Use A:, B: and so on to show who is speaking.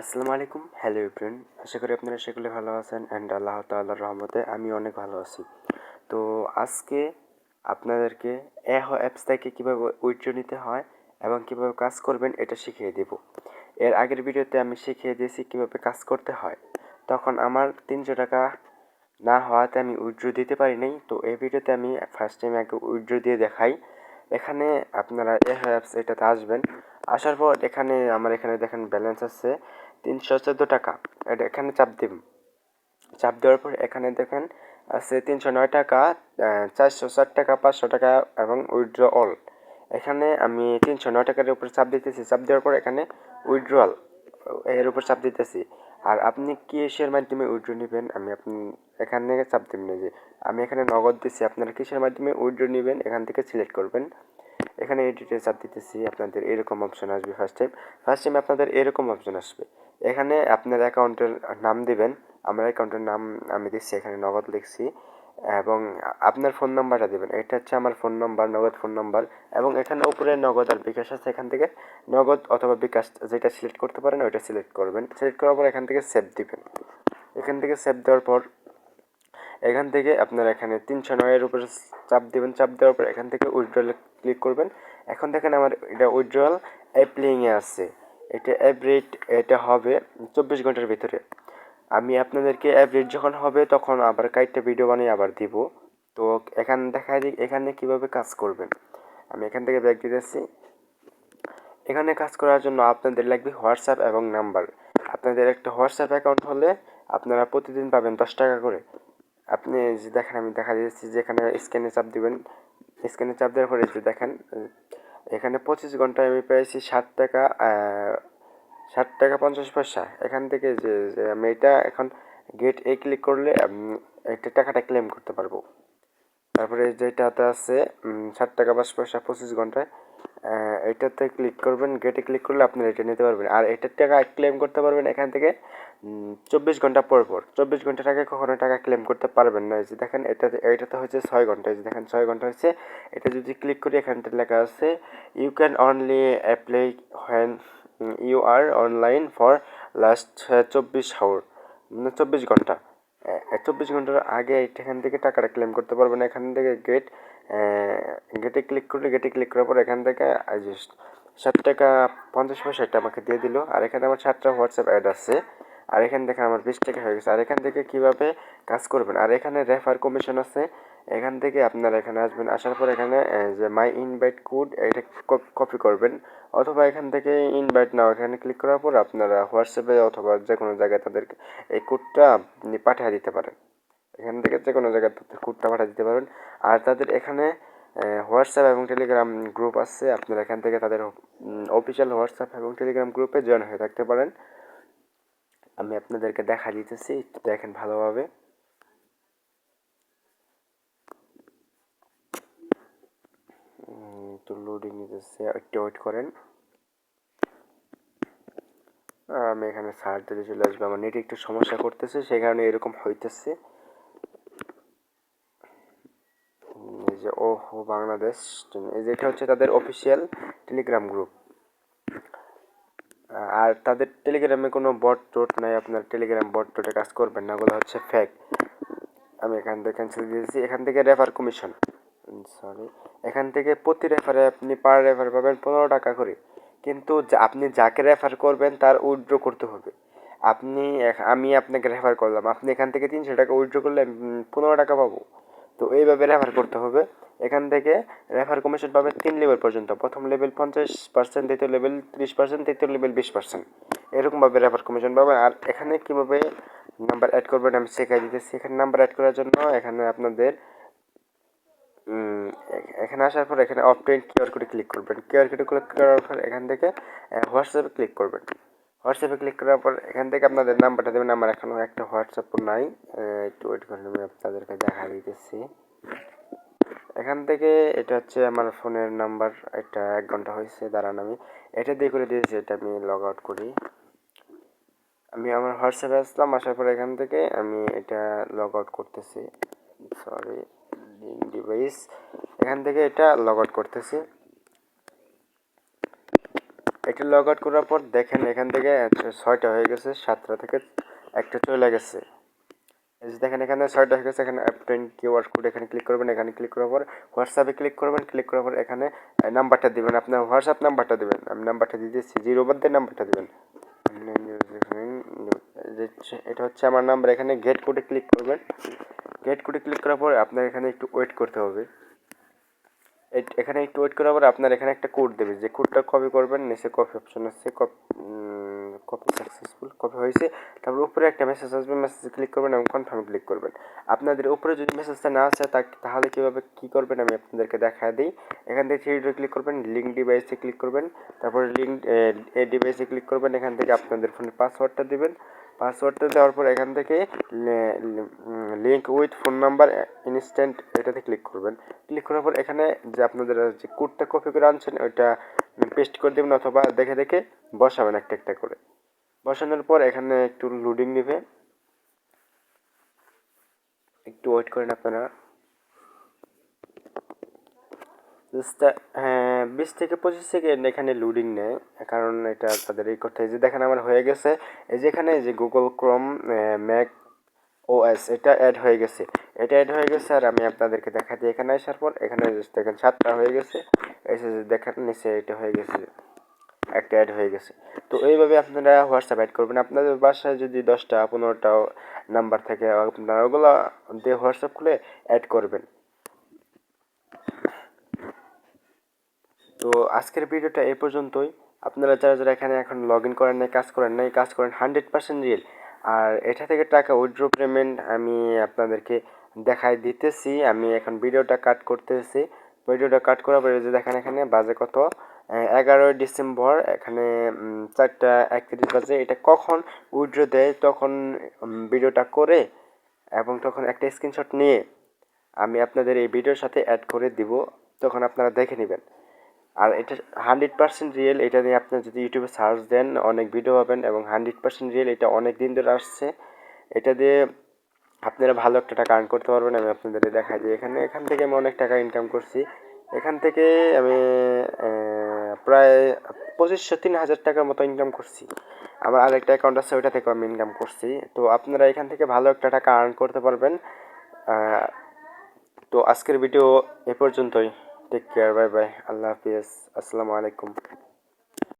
A: আসসালামু আলাইকুম। Hello everyone আশা করি আপনারা সকলে ভালো আছেন অ্যান্ড আল্লাহ তাআলার রহমতে আমি অনেক ভালো আছি। তো আজকে আপনাদেরকে এ অ্যাপস থেকে কীভাবে উইথড্র নিতে হয় এবং কীভাবে কাজ করবেন এটা শিখিয়ে দেব। এর আগের ভিডিওতে আমি শিখিয়ে দিয়েছি কীভাবে কাজ করতে হয়। তখন আমার তিনশো টাকা না হওয়াতে আমি উইথড্র দিতে পারি নাই। তো এই ভিডিওতে আমি ফার্স্ট টাইম আগে উইথড্র দিয়ে দেখাই। এখানে আপনারা এ অ্যাপস এটাতে আসবেন। আসার পর এখানে, আমার এখানে দেখেন ব্যালেন্স আছে তিনশো চোদ্দ টাকা। এটা এখানে চাপ দিন চাপ দেওয়ার পর এখানে দেখেন আছে তিনশো নয় টাকা চারশো ষাট টাকা, পাঁচশো টাকা এবং উইথড্র অল এখানে আমি তিনশো নয় টাকার উপর চাপ দিতেছি। চাপ দেওয়ার পর এখানে উইথড্রয়াল এর উপর চাপ দিতেছি। আর আপনি কিসের মাধ্যমে উইথড্র নেবেন? আমি আপনি, এখান থেকে চাপ দেবেন যে, আমি এখানে নগদ দিচ্ছি আপনারা কিসের মাধ্যমে উইথড্র নেবেন? এখান থেকে সিলেক্ট করবেন। এখানে এডিটে চাপ দিতেছি, আপনাদের এরকম অপশন আসবে ফার্স্ট টাইম ফার্স্ট টাইম আপনাদের এরকম অপশন আসবে। এখানে আপনার অ্যাকাউন্টের নাম দিবেন, আমার অ্যাকাউন্টের নাম আমি দিচ্ছি, এখানে নগদ লিখছি, এবং আপনার ফোন নাম্বারটা দেবেন। এটা হচ্ছে আমার phone number Nagad phone number এবং এখানে উপরে নগদ আর বিকাশ আছে, এখান থেকে নগদ অথবা বিকাশ যেটা সিলেক্ট করতে পারেন, ওইটা সিলেক্ট করবেন। সিলেক্ট করার পর এখান থেকে সেভ দিবেন। এখান থেকে সেভ দেওয়ার পর এখান থেকে আপনার এখানে তিনশো নয়ের উপরে চাপ দেবেন, চাপ দেওয়ার পর এখান থেকে উইথড্রলে ক্লিক করবেন। এখন দেখেন আমার এটা উইথড্রল অ্যাপ্লিংয়ে আছে। এটা অ্যাভরেট এটা হবে চব্বিশ ঘণ্টার ভিতরে। আমি আপনাদেরকে অ্যাভরেট যখন হবে তখন আবার কাইটটা ভিডিও বানিয়ে আবার দিব। তো এখান দেখা এখানে কীভাবে কাজ করবেন? আমি এখান থেকে ব্যাগ দিতেছি। এখানে কাজ করার জন্য আপনাদের লাগবে হোয়াটসঅ্যাপ এবং নাম্বার। আপনাদের একটা হোয়াটসঅ্যাপ অ্যাকাউন্ট হলে আপনারা প্রতিদিন পাবেন দশ টাকা করে। আপনি যে দেখেন আমি দেখা দিয়েছি যে এখানে স্ক্যানে চাপ দিবেন। স্ক্যানে চাপ দেওয়ার পরে যে দেখেন এখানে পঁচিশ ঘন্টায় আমি পেয়েছি ষাট টাকা ষাট টাকা পঞ্চাশ পয়সা। এখান থেকে যে আমি এটা এখন গেট এ ক্লিক করলে এটা টাকাটা ক্লেম করতে পারব। তারপরে যেটাতে আছে ষাট টাকা পাঁচ পয়সা পঁচিশ ঘন্টায় এটাতে ক্লিক করবেন গেটে ক্লিক করলে আপনি এটা নিতে পারবেন। আর এটার টাকা ক্লেম করতে পারবেন এখান থেকে চব্বিশ ঘণ্টা পর পর। চব্বিশ ঘণ্টার আগে কখনো টাকা ক্লেম করতে পারবেন না। যে দেখেন, এটা এটাতে হচ্ছে ছয় ঘণ্টা। যে দেখেন, ছয় ঘণ্টা হচ্ছে। এটা যদি ক্লিক করি এখানটা লেখা আছে you can only apply when you are online for last চব্বিশ আওয়ার মানে চব্বিশ ঘণ্টা। চব্বিশ ঘণ্টার আগে এখান থেকে টাকাটা ক্লেম করতে পারবেন এখান থেকে গেট গেটে ক্লিক করলে গেটে ক্লিক করার পর এখান থেকে ষাট টাকা, পঞ্চাশ পয়সা আমাকে দিয়ে দিল। আর এখানে আমার সাতটা হোয়াটসঅ্যাপ অ্যাড আছে। আর এখানে দেখেন আমার বিশ টাকা হয়ে গেছে। আর এখান থেকে কীভাবে কাজ করবেন? আর এখানে রেফার কমিশন আছে। এখান থেকে আপনারা এখানে আসবেন। আসার পর এখানে যে মাই ইনভাইট কোড এটা কপি করবেন। অথবা এখান থেকে ইনভাইট নাও এখানে ক্লিক করার পর আপনারা হোয়াটসঅ্যাপে অথবা যে কোনো জায়গায় তাদেরকে এই কোডটা আপনি পাঠিয়ে দিতে পারেন। এখান থেকে যে কোনো জায়গায় তাদের কোডটা পাঠিয়ে দিতে পারেন। আর তাদের এখানে হোয়াটসঅ্যাপ এবং টেলিগ্রাম গ্রুপ আছে। আপনারা এখান থেকে তাদের অফিসিয়াল হোয়াটসঅ্যাপ এবং টেলিগ্রাম গ্রুপে জয়েন হয়ে থাকতে পারেন। আমি আপনাদেরকে দেখা দিতেছি, একটু দেখেন ভালোভাবে। একটু লোডিং নিতেছে, একটু ওয়েট করেন। আমি এখানে সার্চ দিতে চলে আসব, আমার নেটে একটু সমস্যা করতেছে, সেই কারণে এরকম হইতেছে। যে, ওহো, বাংলাদেশ, এই এটা হচ্ছে তাদের অফিসিয়াল টেলিগ্রাম গ্রুপ আর তাদের টেলিগ্রামে কোনো বট টোট নাই, আপনার টেলিগ্রাম বট টোটে কাজ করবেন না, ওগুলো হচ্ছে ফ্যাক আমি এখান থেকে ক্যান্সেল দিয়েছি, এখান থেকে রেফার কমিশন সরি এখান থেকে প্রতি রেফারে আপনি পার রেফার পাবেন পনেরো টাকা করে। কিন্তু আপনি যাকে রেফার করবেন তার উইথড্র করতে হবে। আপনি আমি আপনাকে রেফার করলাম, আপনি এখান থেকে তিনশো টাকা উইথড্র করলে পনেরো টাকা পাবো। তো এইভাবে রেফার করতে হবে। এখান থেকে রেফার কমিশন পাবে তিন লেভেল পর্যন্ত। প্রথম লেভেল পঞ্চাশ পার্সেন্ট দ্বিতীয় লেভেল ত্রিশ পার্সেন্ট তৃতীয় লেভেল বিশ পার্সেন্ট এরকমভাবে রেফার কমিশন পাবে। আর এখানে কীভাবে নাম্বার অ্যাড করবেন আমি শেখাই দিতেছি। এখানে নাম্বার অ্যাড করার জন্য এখানে আপনাদের এখানে আসার পর এখানে অপটেন কিউআর কোডে ক্লিক করবেন। কিউআর কোডে ক্লিক করার পর এখান থেকে হোয়াটসঅ্যাপে ক্লিক করবেন। হোয়াটসঅ্যাপে ক্লিক করার পর এখান থেকে আপনাদের নাম্বারটা দেবেন। আমার এখনও একটা হোয়াটসঅ্যাপ নাই। একটু ওয়েট করেন আমি আপনাদেরকে দেখা দিতেছি। এখান থেকে এটা হচ্ছে আমার ফোনের নাম্বার, এটা এক ঘণ্টা হয়েছে, দাঁড়ান আমি। এটা দিয়ে করে দিয়েছি, এটা আমি লগ আউট করি। আমি আমার হোয়াটসঅ্যাপে আসলাম, আসার পর এখান থেকে আমি এটা লগ আউট করতেছি। সরি ডিভাইস এখান থেকে এটা লগ আউট করতেছি। এটা লগ আউট করার পর দেখেন এখান থেকে ছয়টা হয়ে গেছে, সাতটা থেকে একটা চলে গেছে। দেখেন, এখানে ছয়টা হয়ে গেছে এখানে প্রিন্ট কিউআর কোড এখানে ক্লিক করবেন, এখানে ক্লিক করার পর হোয়াটসঅ্যাপে ক্লিক করবেন ক্লিক করার পর এখানে নাম্বারটা দেবেন। আপনার হোয়াটসঅ্যাপ নাম্বারটা দেবেন। আমি নাম্বারটা দিয়ে দিচ্ছি জিরো বাদ দিয়ে নাম্বারটা দেবেন। এটা হচ্ছে আমার নাম্বার এখানে গেট কোডে ক্লিক করবেন। গেট কোডে ক্লিক করার পর আপনার এখানে একটু ওয়েট করতে হবে। এখানে একটু ওয়েট করার পর আপনার এখানে একটা কোড দেবে। যে কোডটা কপি করবেন, নিচে কপি অপশন আছে কপি সাকসেসফুল কপি হয়েছে। তারপর উপরে একটা মেসেজ আসবে মেসেজে ক্লিক করবেন এবং কনফার্ম ক্লিক করবেন। আপনাদের উপরে যদি মেসেজটা না আসে তাহলে কীভাবে কী করবেন আমি আপনাদেরকে দেখা দিই। এখান থেকে থ্রি ক্লিক করবেন লিঙ্ক ডিভাইসে ক্লিক করবেন। তারপরে লিঙ্ক ডিভাইসে ক্লিক করবেন। এখান থেকে আপনাদের ফোনের পাসওয়ার্ডটা দিবেন। পাসওয়ার্ডটা দেওয়ার পর এখান থেকে link with phone number instant এটাতে ক্লিক করবেন। ক্লিক করার পর এখানে যে আপনাদের যে কোডটা কপি করে আনছেন, ওইটা পেস্ট করে দেবেন অথবা দেখে দেখে বসাবেন একটা একটা করে। বসানোর পর এখানে একটু লোডিং নেবে। একটু ওয়েট করেন আপনারা Just, হ্যাঁ বিশ থেকে পঁচিশ সেকেন্ড এখানে লোডিং নেয়। কারণ এটা তাদের এই করতে হয়। যে দেখেন আমার হয়ে গেছে। এই যে এখানে যে গুগল ক্রোম ম্যাক ওএস এটা অ্যাড হয়ে গেছে। এটা অ্যাড হয়ে গেছে আর আমি আপনাদেরকে দেখাচ্ছি এখানে আসার পর, এখানে দেখেন সাতটা হয়ে গেছে। এসে যে দেখেন, নিচে এটা হয়ে গেছে। একটা অ্যাড হয়ে গেছে। তো এইভাবে আপনারা হোয়াটসঅ্যাপ অ্যাড করবেন। আপনাদের বাসায় যদি দশটা, পনেরোটা নাম্বার থাকে, আপনারা ওগুলো দিয়ে হোয়াটসঅ্যাপ খুলে অ্যাড করবেন। তো আজকের ভিডিওটা এ পর্যন্তই। আপনারা যারা যারা এখানে এখন লগ ইন করেন নাই, কাজ করেন নাই, কাজ করেন হান্ড্রেড পার্সেন্ট রিয়েল আর এটা থেকে টাকা উইথড্র পেমেন্ট আমি আপনাদেরকে দেখাই দিতেছি। আমি এখন ভিডিওটা কাট করতেছি। ভিডিওটা কাট করার পরে যে দেখেন এখানে বাজে কত? এগারোই ডিসেম্বর, এখানে চারটা একত্রিশ বাজে। এটা কখন উইথড্র দেয়, তখন ভিডিওটা করে এবং তখন একটা স্ক্রিনশট নিয়ে আমি আপনাদের এই ভিডিওর সাথে অ্যাড করে দিব। তখন আপনারা দেখে নেবেন। আর এটা হান্ড্রেড পার্সেন্ট রিয়েল এটা নিয়ে আপনার যদি ইউটিউবে সার্চ দেন, অনেক ভিডিও পাবেন এবং হান্ড্রেড পার্সেন্ট রিয়েল এটা অনেক দিন ধরে আসছে। এটা দিয়ে আপনারা ভালো একটা টাকা আর্ন করতে পারবেন, আমি আপনাদের দেখাই দিই। এখানে, এখান থেকে আমি অনেক টাকা ইনকাম করছি। এখান থেকে আমি প্রায় পঁচিশশো তিন হাজার টাকার মতো ইনকাম করছি। আমার আরেকটা অ্যাকাউন্ট আছে, ওইটা থেকে আমি ইনকাম করছি। তো আপনারা এখান থেকে ভালো একটা টাকা আর্ন করতে পারবেন। তো আজকের ভিডিও এ পর্যন্তই। Take care bye bye Allah হাফিজ আসসালামু আলাইকুম